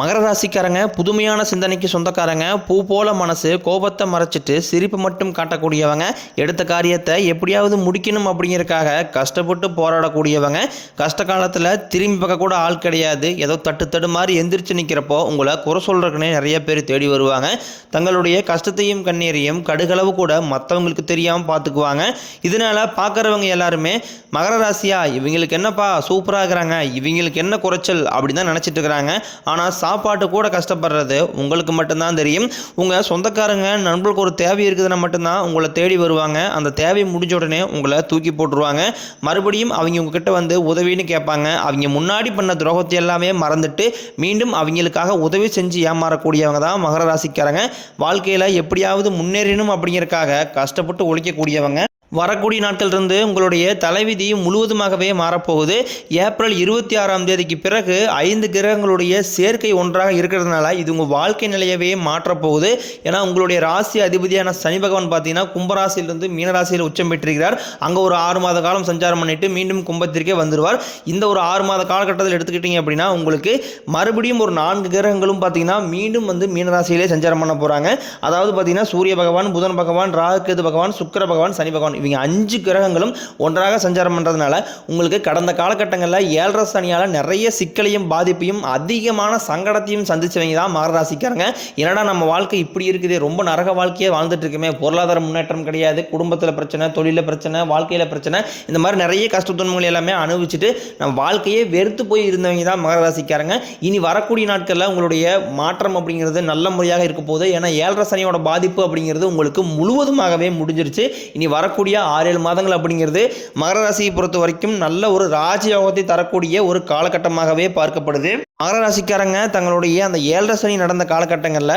மகர ராசிக்காரங்க புதுமையான சிந்தனைக்கு சொந்தக்காரங்க பூ போல மனசு கோபத்தை மறைச்சிட்டு சிரிப்பு மட்டும் காட்டக்கூடியவங்க எடுத்த காரியத்தை எப்படியாவது முடிக்கணும் அப்படிங்கிறக்காக கஷ்டப்பட்டு போராடக்கூடியவங்க. கஷ்ட காலத்தில் திரும்பி பார்க்க கூட ஆள் கிடையாது. ஏதோ தட்டு தடு மாதிரி எந்திரிச்சு நிற்கிறப்போ உங்களை குறை சொல்றதுக்குன்னே நிறைய பேர் தேடி வருவாங்க. தங்களுடைய கஷ்டத்தையும் கண்ணீரையும் கடுகளவு கூட மற்றவங்களுக்கு தெரியாமல் பார்த்துக்குவாங்க. இதனால பார்க்குறவங்க எல்லாருமே மகர ராசியா இவங்களுக்கு என்னப்பா சூப்பராக இருக்கிறாங்க இவங்களுக்கு என்ன குறைச்சல்? அப்படின்னு தான் நினச்சிட்டு இருக்கிறாங்க. ஆனால் சாப்பாட்டு கூட கஷ்டப்படுறது உங்களுக்கு மட்டும்தான் தெரியும். உங்கள் சொந்தக்காரங்க நண்பர்களுக்கு ஒரு தேவை இருக்குதுன்னா மட்டும்தான் உங்களை தேடி வருவாங்க. அந்த தேவை முடிஞ்ச உடனே உங்களை தூக்கி போட்டுருவாங்க. மறுபடியும் அவங்க உங்ககிட்ட வந்து உதவின்னு கேட்பாங்க. அவங்க முன்னாடி பண்ண துரோகத்தை எல்லாமே மறந்துட்டு மீண்டும் அவங்களுக்காக உதவி செஞ்சு ஏமாறக்கூடியவங்க தான் மகர ராசிக்காரங்க. வாழ்க்கையில் எப்படியாவது முன்னேறணும் அப்படிங்கிறக்காக கஷ்டப்பட்டு ஒழிக்கக்கூடியவங்க வரக்கூடிய நாட்களிலிருந்து உங்களுடைய தலைவிதி முழுவதுமாகவே மாறப்போகுது. ஏப்ரல் இருபத்தி ஆறாம் தேதிக்கு பிறகு ஐந்து கிரகங்களுடைய சேர்க்கை ஒன்றாக இருக்கிறதுனால இது உங்கள் வாழ்க்கை நிலையவே மாற்றப்போகுது. ஏன்னா உங்களுடைய ராசி அதிபதியான சனி பகவான் பார்த்தீங்கன்னா கும்பராசியிலிருந்து மீனராசியில் உச்சம் பெற்றிருக்கிறார். அங்கே ஒரு ஆறு மாத காலம் சஞ்சாரம் பண்ணிட்டு மீண்டும் கும்பத்திற்கே வந்துடுவார் இந்த ஒரு ஆறு மாத காலகட்டத்தில் எடுத்துக்கிட்டீங்க அப்படின்னா உங்களுக்கு மறுபடியும் ஒரு நான்கு கிரகங்களும் பார்த்தீங்கன்னா மீண்டும் வந்து மீனராசியிலே சஞ்சாரம் பண்ண போகிறாங்க அதாவது பார்த்தீங்கன்னா சூரிய பகவான் புதன் பகவான் ராகுகேது பகவான் சுக்கர பகவான் சனி பகவான். இவங்க அஞ்சு கிரகங்களும் ஒன்றாக சஞ்சாரம் பண்ணுறதுனால உங்களுக்கு கடந்த காலகட்டங்களில் ஏழரை சனியால் நிறைய சிக்கலையும் பாதிப்பையும் அதிகமான சங்கடத்தையும் சந்திச்சவங்க தான் மகராசிக்காரங்க என்னடா நம்ம வாழ்க்கை இப்படி இருக்குது? ரொம்ப நரக வாழ்க்கையே வாழ்ந்துட்டு இருக்குமே. பொருளாதார முன்னேற்றம் கிடையாது. குடும்பத்தில் பிரச்சனை தொழிலில் பிரச்சனை வாழ்க்கையில் பிரச்சனை. இந்த மாதிரி நிறைய கஷ்ட எல்லாமே அனுபவிச்சுட்டு நம்ம வாழ்க்கையே வெறுத்து போய் இருந்தவங்க தான் மகராசிக்காரங்க இனி வரக்கூடிய நாட்களில் உங்களுடைய மாற்றம் அப்படிங்கிறது நல்ல முறையாக இருக்க போகுது. ஏன்னா ஏழரை சனியோட பாதிப்பு அப்படிங்கிறது உங்களுக்கு முழுவதுமாகவே முடிஞ்சிருச்சு. இனி வரக்கூடிய ஆறு ஏழு மாதங்கள் அப்படிங்கிறது மகர ராசியை பொறுத்த வரைக்கும் நல்ல ஒரு ராஜயோகத்தை தரக்கூடிய ஒரு காலகட்டமாகவே பார்க்கப்படுது. மகர ராசிக்காரங்க தங்களுடைய அந்த ஏழரை சனி நடந்த காலகட்டங்களில்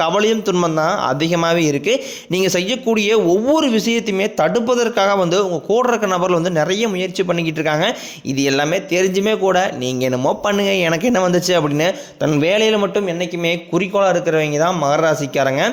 கவலையும் துன்பம் தான் அதிகமாகவே இருக்குது நீங்கள் செய்யக்கூடிய ஒவ்வொரு விஷயத்தையுமே தடுப்பதற்காக வந்து உங்கள் கூட இருக்க நபர்கள் வந்து நிறைய முயற்சி பண்ணிக்கிட்டு இருக்காங்க. இது எல்லாமே தெரிஞ்சுமே கூட நீங்கள் என்னமோ பண்ணுங்கள் எனக்கு என்ன வந்துச்சு அப்படின்னு தன் வேலையில் மட்டும் என்றைக்குமே குறிக்கோளாக இருக்கிறவங்க தான் மகராசிக்காரங்க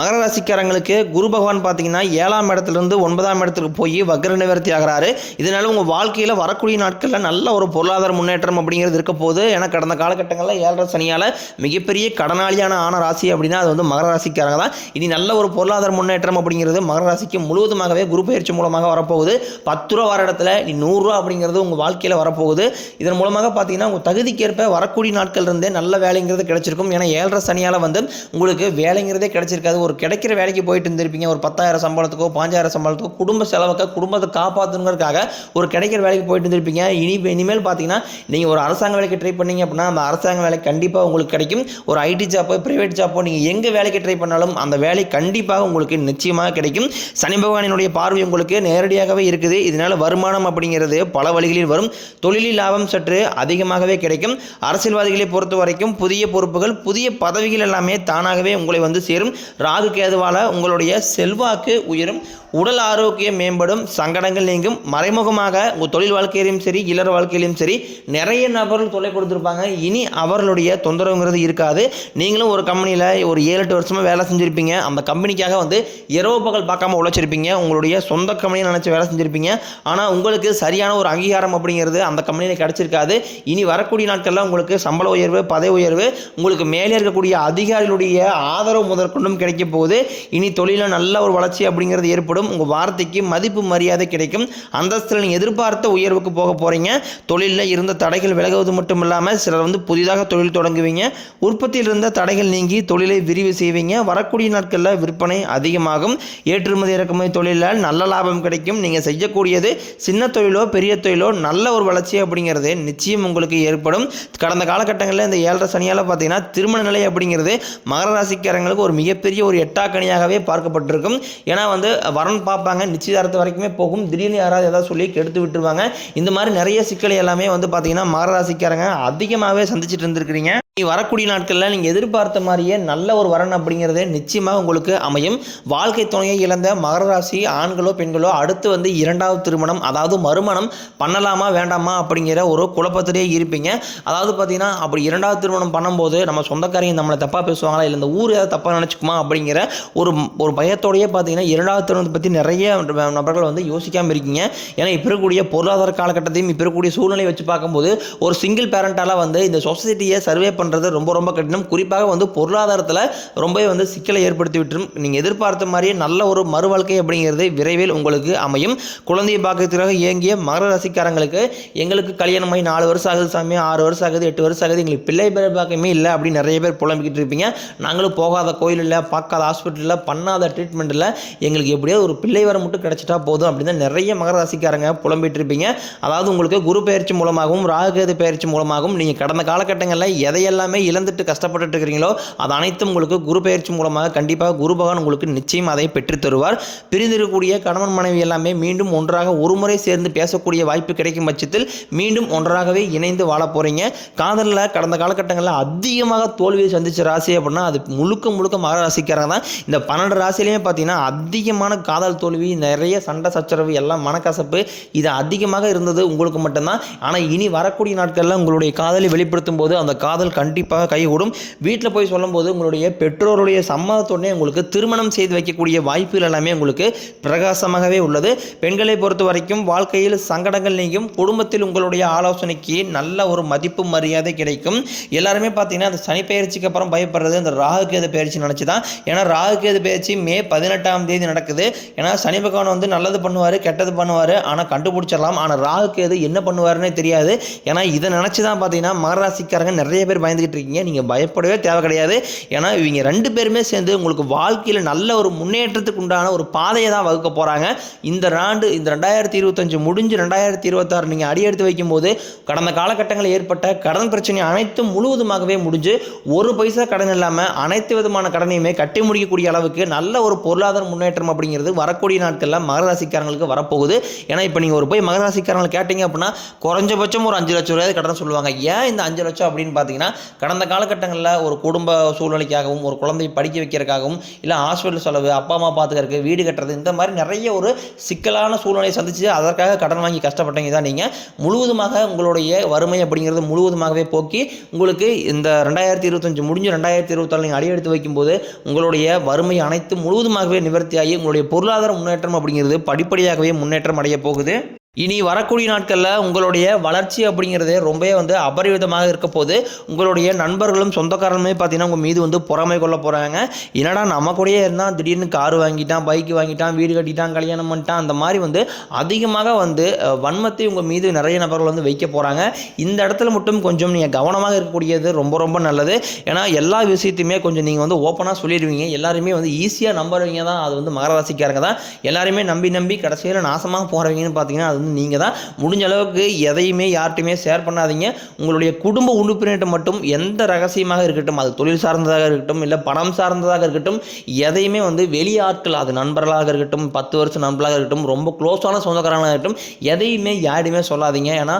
மகர ராசிக்காரங்களுக்கு குரு பகவான் பார்த்தீங்கன்னா ஏழாம் இடத்துலேருந்து ஒன்பதாம் இடத்துக்கு போய் வக்ர நிவர்த்தி ஆகிறாரு. இதனால் உங்கள் வாழ்க்கையில் வரக்கூடிய நாட்களில் நல்ல ஒரு பொருளாதார முன்னேற்றம் அப்படிங்கிறது இருக்க போது ஏன்னா கடந்த காலகட்டங்களில் ஏழரை சனியால் மிகப்பெரிய கடனாளியான ஆன ராசி அப்படின்னா அது வந்து மகர ராசிக்காரங்க தான். இனி நல்ல ஒரு பொருளாதார முன்னேற்றம் அப்படிங்கிறது மகர ராசிக்கு முழுவதுமாகவே குரு பயிற்சி மூலமாக வரப்போகுது. பத்து ரூபா வர இடத்துல இனி நூறுரூவா அப்படிங்கிறது உங்கள் வாழ்க்கையில் வரப்போகுது. இதன் மூலமாக பார்த்தீங்கன்னா உங்கள் தகுதிக்கேற்ப வரக்கூடிய நாட்கள் இருந்தே நல்ல வேலைங்கிறது கிடைச்சிருக்கும். ஏன்னா ஏழரை சனியால் வந்து உங்களுக்கு வேலைங்கிறதே கிடைச்சிருக்காது. ஒரு கிடைக்கிற வேலைக்கு போயிட்டு இருந்திருப்பீங்க. ஒரு பத்தாயிரம் சம்பளத்துக்கோ பாஞ்சாயிரம் சம்பளத்துக்கோ குடும்ப செலவுக்கு குடும்பத்தை காப்பாற்றணுங்கிறதுக்காக ஒரு கிடைக்கிற வேலைக்கு போயிட்டு இருந்திருப்பீங்க. இனி இனிமேல் பார்த்தீங்கன்னா நீங்கள் ஒரு அரசாங்க வேலைக்கு ட்ரை பண்ணீங்க அப்படின்னா அந்த அரசாங்க வேலை கண்டிப்பாக உங்களுக்கு கிடைக்கும். ஒரு ஐடி ஜாப்போ ப்ரைவேட் ஜாப்போ நீங்கள் எங்கே வேலைக்கு ட்ரை பண்ணாலும் அந்த வேலை கண்டிப்பாக உங்களுக்கு நிச்சயமாக கிடைக்கும். சனி பகவானினுடைய பார்வை உங்களுக்கு நேரடியாகவே இருக்குது. இதனால் வருமானம் அப்படிங்கிறது பல வழிகளில் வரும். தொழிலில் லாபம் சற்று அதிகமாகவே கிடைக்கும். அரசியல்வாதிகளை பொறுத்த வரைக்கும் புதிய பொறுப்புகள் புதிய பதவிகள் எல்லாமே தானாகவே உங்களை வந்து சேரும். ராகு கேதுவால் உங்களுடைய செல்வாக்கு உயரும் உடல் ஆரோக்கியம் மேம்படும் சங்கடங்கள் நீங்கும் மறைமுகமாக உங்கள் தொழில் வாழ்க்கையிலையும் சரி இளர் வாழ்க்கையிலையும் சரி நிறைய நபர்கள் தொல்லை கொடுத்துருப்பாங்க. இனி அவர்களுடைய தொந்தரவுங்கிறது இருக்காது. நீங்களும் ஒரு கம்பெனியில் ஒரு ஏழு எட்டு வருஷமாக வேலை செஞ்சுருப்பீங்க. அந்த கம்பெனிக்காக வந்து இரவு பகல் பார்க்காம உழைச்சிருப்பீங்க. உங்களுடைய சொந்த கம்பெனியை நினச்சி வேலை செஞ்சுருப்பீங்க. ஆனால் உங்களுக்கு சரியான ஒரு அங்கீகாரம் அப்படிங்கிறது அந்த கம்பெனியில் கிடச்சிருக்காது. இனி வரக்கூடிய நாட்களில் உங்களுக்கு சம்பள உயர்வு பதவி உயர்வு உங்களுக்கு மேலே இருக்கக்கூடிய அதிகாரிகளுடைய ஆதரவு முதற்கொண்டும் கிடைக்க போகுது இனி தொழிலில் நல்ல ஒரு வளர்ச்சி அப்படிங்கிறது ஏற்படும். உங்கள் வார்த்தைக்கு மதிப்பு மரியாதை கிடைக்கும். அந்தஸ்தில் நீங்கள் எதிர்பார்த்த உயர்வுக்கு போக போகிறீங்க தொழிலில் இருந்த தடைகள் விலகுவது மட்டும் இல்லாமல் சிலர் வந்து புதிதாக தொழில் தொடங்குவீங்க. உற்பத்தியில் இருந்த தடைகள் நீங்கி தொழிலை விரிவு செய்வீங்க. வரக்கூடிய நாட்களில் விற்பனை அதிகமாகும். ஏற்றுமதி இறக்குமதி தொழிலில் நல்ல லாபம் கிடைக்கும். நீங்கள் செய்யக்கூடியது சின்ன தொழிலோ பெரிய தொழிலோ நல்ல ஒரு வளர்ச்சி அப்படிங்கிறது நிச்சயம் உங்களுக்கு ஏற்படும். கடந்த காலகட்டங்களில் இந்த ஏழரை சனியால் பார்த்தீங்கன்னா திருமண நிலை அப்படிங்கிறது மகர ராசிக்காரங்களுக்கு ஒரு மிகப்பெரிய ஒரு எட்டாக்கணியாகவே பார்க்கப்பட்டிருக்கும். ஏன்னா வந்து வரன் பார்ப்பாங்க நிச்சயதார்த்தம் வரைக்குமே போகும். திடீர்னு யாராவது ஏதாவது சொல்லி கெடுத்து விட்டுருவாங்க. இந்த மாதிரி நிறைய சிக்கல் எல்லாமே வந்து பார்த்தீங்கன்னா மாரராசிக்காரங்க அதிகமாகவே சந்திச்சுட்டு இருந்திருக்கிறீங்க. நீ வரக்கூடிய நாட்களில் நீங்கள் எதிர்பார்த்த மாதிரியே நல்ல ஒரு வரன் அப்படிங்கிறது நிச்சயமாக உங்களுக்கு அமையும். வாழ்க்கை துணையை இழந்த மகர ராசி ஆண்களோ பெண்களோ அடுத்து வந்து இரண்டாவது திருமணம் அதாவது மறுமணம் பண்ணலாமா வேண்டாமா அப்படிங்கிற ஒரு குழப்பத்திலே இருப்பீங்க. அதாவது பார்த்தீங்கன்னா அப்படி இரண்டாவது திருமணம் பண்ணும்போது நம்ம சொந்தக்காரங்க நம்மளை தப்பாக பேசுவாங்களா இல்லை இந்த ஊர் ஏதாவது தப்பாக நினச்சிக்குமா அப்படிங்கிற ஒரு ஒரு பயத்தோடையே பார்த்தீங்கன்னா இரண்டாவது திருமணத்தை பற்றி நிறைய நபர்கள் வந்து யோசிக்காமல் இருக்கீங்க. ஏன்னா இப்போ இருக்கக்கூடிய பொருளாதார காலகட்டத்தையும் இப்போ இருக்கக்கூடிய சூழ்நிலையை வச்சு பார்க்கும்போது ஒரு சிங்கிள் பேரண்டால் வந்து இந்த சொசைட்டியை சர்வே பண்ணுறது ரொம்ப ரொம்ப கடினம். குறிப்பாக வந்து பொருளாதாரத்தில் ரொம்பவே வந்து சிக்கலை ஏற்படுத்தி விட்டுரும். நீங்கள் எதிர்பார்த்த மாதிரியே நல்ல ஒரு மறு வாழ்க்கை அப்படிங்கிறது விரைவில் உங்களுக்கு அமையும். குழந்தையை பார்க்கறதுக்காக இயங்கிய மகர ராசிக்காரங்களுக்கு எங்களுக்கு கல்யாணமாகி நாலு வருஷம் ஆகுது சாமி ஆறு வருஷம் ஆகுது எட்டு வருஷம் ஆகுது. எங்களுக்கு பிள்ளை பேர் பார்க்கமே இல்லை அப்படின்னு நிறைய பேர் புலம்பிக்கிட்டு இருப்பீங்க. நாங்களும் போகாத கோயில் இல்லை பார்க்காத ஹாஸ்பிட்டலில் பண்ணாத ட்ரீட்மெண்ட் இல்லை. எங்களுக்கு எப்படியாவது ஒரு பிள்ளை வர மட்டும் கிடச்சிட்டா போதும் அப்படின்னு நிறைய மகர ராசிக்காரங்க புலம்பிட்டு இருப்பீங்க. அதாவது உங்களுக்கு குரு பயிற்சி மூலமாகவும் ராகுகேது பயிற்சி மூலமாகவும் நீங்கள் கடந்த காலகட்டங்களில் எதையெல்லாம் இழந்துட்டு கஷ்டப்பட்டுட்டு இருக்கிறீங்களோ அது அனைத்தும் உங்களுக்கு குரு பயிற்சி மூலமாக கண்டிப்பாக குரு பகவான் உங்களுக்கு நிச்சயம் அதை பெற்று தருவார். பிரிந்திருக்கக்கூடிய கணவன் மனைவி எல்லாமே மீண்டும் ஒன்றாக ஒருமுறை சேர்ந்து பேசக்கூடிய வாய்ப்பு கிடைக்கும் பட்சத்தில் மீண்டும் ஒன்றாகவே இணைந்து வாழ போகிறீங்க காதலில் கடந்த காலகட்டங்களில் அதிகமாக தோல்வியை சந்திச்ச ராசி அப்படின்னா அது முழுக்க முழுக்க மகர ராசிக்காரங்க தான். இந்த பன்னெண்டு ராசிலையுமே பார்த்தீங்கன்னா அதிகமான காதல் தோல்வி நிறைய சண்டை சச்சரவு எல்லாம் மனக்கசப்பு இது அதிகமாக இருந்தது உங்களுக்கு மட்டும்தான். ஆனால் இனி வரக்கூடிய நாட்களில் உங்களுடைய காதலை வெளிப்படுத்தும் போது அந்த காதல் கண்டிப்பாக கைகூடும். வீட்டில் போய் சொல்லும்போது உங்களுடைய பெற்றோருடைய சம்மதத்துடனே உங்களுக்கு திருமணம் செய்து வைக்கக்கூடிய வாய்ப்புகள் எல்லாமே உங்களுக்கு பிரகாசமாகவே உள்ளது. பெண்களை பொறுத்த வரைக்கும் வாழ்க்கையில் சங்கடங்கள் நீங்கும். குடும்பத்தில் உங்களுடைய ஆலோசனைக்கு நல்ல ஒரு மதிப்பு மரியாதை கிடைக்கும். எல்லாருமே பார்த்தீங்கன்னா அந்த சனி பயிற்சிக்கு அப்புறம் பயப்படுறது அந்த ராகுகேது பயிற்சி நினச்சி தான் ஏன்னா ராகுகேது பயிற்சி மே பதினெட்டாம் தேதி நடக்குது. ஏன்னா சனி பகவான் வந்து நல்லது பண்ணுவார் கெட்டது பண்ணுவார். ஆனால் கண்டுபிடிச்சிடலாம். ஆனால் ராகுகேது என்ன பண்ணுவாருன்னே தெரியாது. ஏன்னா இதை நினச்சி தான் பார்த்தீங்கன்னா மகராசிக்காரங்க நிறைய பேர் பயந்துக்கிட்டு இருக்கீங்க நீங்கள் பயப்படவே தேவை கிடையாது. ஏன்னா இவங்க ரெண்டு பேருமே சேர்ந்து உங்களுக்கு வாழ்க்கையில் நல்ல ஒரு முன்னேற்றத்துக்கு உண்டான ஒரு பாதையை தான் வகுக்க போகிறாங்க இந்த ஆண்டு இந்த ரெண்டாயிரத்தி இருபத்தஞ்சு முடிஞ்சு ரெண்டாயிரத்தி இருபத்தாறு நீங்கள் அடி எடுத்து வைக்கும்போது கடந்த காலகட்டங்களில் ஏற்பட்ட கடன் பிரச்சனை அனைத்தும் முழுவதுமாகவே முடிஞ்சு ஒரு பைசா கடன் இல்லாமல் அனைத்து விதமான கடனையுமே கட்டி முடிக்கக்கூடிய அளவுக்கு நல்ல ஒரு பொருளாதார முன்னேற்றம் அப்படிங்கிறது வரக்கூடிய நாட்களில் மகராசிக்காரங்களுக்கு வரப்போகுது. ஏன்னா இப்போ நீங்கள் ஒரு போய் மகராசிக்காரங்களை கேட்டீங்க அப்படின்னா குறைஞ்சபட்சம் ஒரு அஞ்சு லட்சம் ரூபாய் கடன் சொல்லுவாங்க. ஏன் இந்த அஞ்சு லட்சம் அப்படின்னு பார்த்தீங்கன்னா கடந்த காலகட்டங்களில் ஒரு குடும்ப சூழ்நிலைக்காகவும் ஒரு குழந்தை படிக்க வைக்கிறதுக்காகவும் இல்லை ஹாஸ்பிட்டல் செலவு அப்பா அம்மா பார்த்துக்கறதுக்கு வீடு கட்டுறது இந்த மாதிரி நிறைய ஒரு சிக்கலான சூழ்நிலையை சந்திச்சு அதற்காக கடன் வாங்கி கஷ்டப்பட்டீங்க தான் நீங்கள் முழுவதுமாக உங்களுடைய வறுமை அப்படிங்கிறது முழுவதுமாகவே போக்கி உங்களுக்கு இந்த ரெண்டாயிரத்தி இருபத்தஞ்சு முடிஞ்சு ரெண்டாயிரத்தி இருபத்தாறு நீங்கள் அடியெடுத்து வைக்கும்போது உங்களுடைய வறுமை அனைத்தும் முழுவதுமாகவே நிவர்த்தியாகி உங்களுடைய பொருளாதார முன்னேற்றம் அப்படிங்கிறது படிப்படியாகவே முன்னேற்றம் அடைய போகுது. இனி வரக்கூடிய நாட்களில் உங்களுடைய வளர்ச்சி அப்படிங்கிறது ரொம்பவே வந்து அபரிவிதமாக இருக்க போது உங்களுடைய நண்பர்களும் சொந்தக்காரங்களுமே பார்த்தீங்கன்னா உங்கள் மீது வந்து பொறாமை கொள்ள போகிறாங்க என்னடா நம்ம கூடயே இருந்தால் திடீர்னு கார் வாங்கிட்டான் பைக் வாங்கிட்டான் வீடு கட்டிட்டான் கல்யாணம் பண்ணிட்டான் அந்த மாதிரி வந்து அதிகமாக வந்து வன்மத்தை உங்கள் மீது நிறைய நபர்கள் வந்து வைக்க போகிறாங்க இந்த இடத்துல மட்டும் கொஞ்சம் நீங்கள் கவனமாக இருக்கக்கூடியது ரொம்ப ரொம்ப நல்லது. ஏன்னா எல்லா விஷயத்தையுமே கொஞ்சம் நீங்கள் வந்து ஓப்பனாக சொல்லிடுவீங்க. எல்லாருமே வந்து ஈஸியாக நம்புறவங்க தான். அது வந்து மகராசிக்காரங்க தான். எல்லாருமே நம்பி நம்பி கடைசியில் நாசமாக போகிறவங்கன்னு பார்த்தீங்கன்னா அது நீங்கள் தான் முடிஞ்ச அளவுக்கு எதையுமே யார்கிட்டையுமே ஷேர் பண்ணாதீங்க. உங்களுடைய குடும்ப உறுப்பினர்கிட்ட மட்டும் எந்த ரகசியமாக இருக்கட்டும் அது தொழில் சார்ந்ததாக இருக்கட்டும் இல்லை பணம் சார்ந்ததாக இருக்கட்டும் எதையுமே வந்து வெளியாட்கள் அது நண்பர்களாக இருக்கட்டும் பத்து வருஷம் நண்பர்களாக இருக்கட்டும் ரொம்ப க்ளோஸான சொந்தக்காரங்களாக இருக்கட்டும் எதையுமே யாருமே சொல்லாதீங்க. ஏன்னா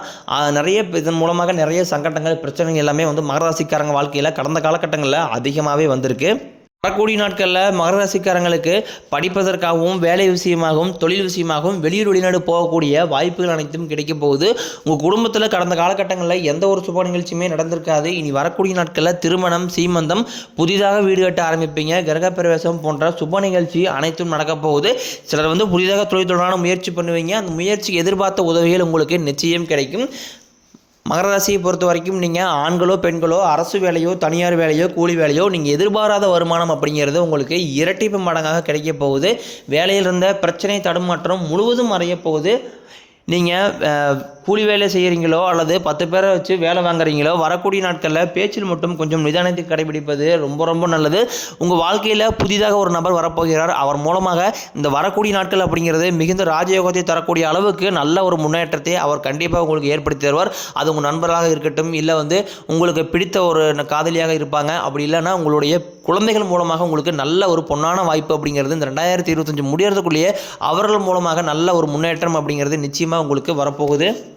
நிறைய இதன் மூலமாக நிறைய சங்கடங்கள் பிரச்சனைகள் எல்லாமே வந்து மகராசிக்காரங்க வாழ்க்கையில் கடந்த காலகட்டங்களில் அதிகமாகவே வந்திருக்கு. வரக்கூடிய நாட்களில் மகர ராசிக்காரங்களுக்கு படிப்பதற்காகவும் வேலை விஷயமாகவும் தொழில் விஷயமாகவும் வெளியூர் வெளிநாடு போகக்கூடிய வாய்ப்புகள் அனைத்தும் கிடைக்க போகுது. உங்கள் குடும்பத்தில் கடந்த காலகட்டங்களில் எந்த ஒரு சுப நிகழ்ச்சியுமே நடந்திருக்காது. இனி வரக்கூடிய நாட்களில் திருமணம் சீமந்தம் புதிதாக வீடு கட்ட ஆரம்பிப்பீங்க. கிரகப்பிரவேசம் போன்ற சுப நிகழ்ச்சி அனைத்தும் நடக்க போகுது. சிலர் வந்து புதிதாக தொழில் தொடரான முயற்சி பண்ணுவீங்க. அந்த முயற்சி எதிர்பார்த்த உதவிகள் உங்களுக்கு நிச்சயம் கிடைக்கும். மகர ராசியை பொறுத்த வரைக்கும் நீங்கள் ஆண்களோ பெண்களோ அரசு வேலையோ தனியார் வேலையோ கூலி வேலையோ நீங்கள் எதிர்பாராத வருமானம் அப்படிங்கிறது உங்களுக்கு இரட்டிப்பு மடங்காக கிடைக்க போகுது. வேலையில் இருந்த பிரச்சனை தடுமாற்றம் முழுவதும் அறைய போகுது. நீங்கள் கூலி வேலை செய்கிறீங்களோ அல்லது பத்து பேரை வச்சு வேலை வாங்குறீங்களோ வரக்கூடிய நாட்களில் பேச்சில் மட்டும் கொஞ்சம் நிதானத்தை கடைபிடிப்பது ரொம்ப ரொம்ப நல்லது. உங்கள் வாழ்க்கையில் புதிதாக ஒரு நபர் வரப்போகிறார். அவர் மூலமாக இந்த வரக்கூடிய நாட்கள் அப்படிங்கிறது மிகுந்த ராஜயோகத்தை தரக்கூடிய அளவுக்கு நல்ல ஒரு முன்னேற்றத்தை அவர் கண்டிப்பாக உங்களுக்கு ஏற்படுத்தி தருவார். அது உங்கள் நண்பராக இருக்கட்டும் இல்லை வந்து உங்களுக்கு பிடித்த ஒரு காதலியாக இருப்பாங்க. அப்படி இல்லைன்னா உங்களுடைய குழந்தைகள் மூலமாக உங்களுக்கு நல்ல ஒரு பொன்னான வாய்ப்பு அப்படிங்கிறது இந்த ரெண்டாயிரத்தி இருபத்தஞ்சு முடியறதுக்குள்ளேயே அவர்கள் மூலமாக நல்ல ஒரு முன்னேற்றம் அப்படிங்கிறது நிச்சயமாக உங்களுக்கு வரப்போகுது.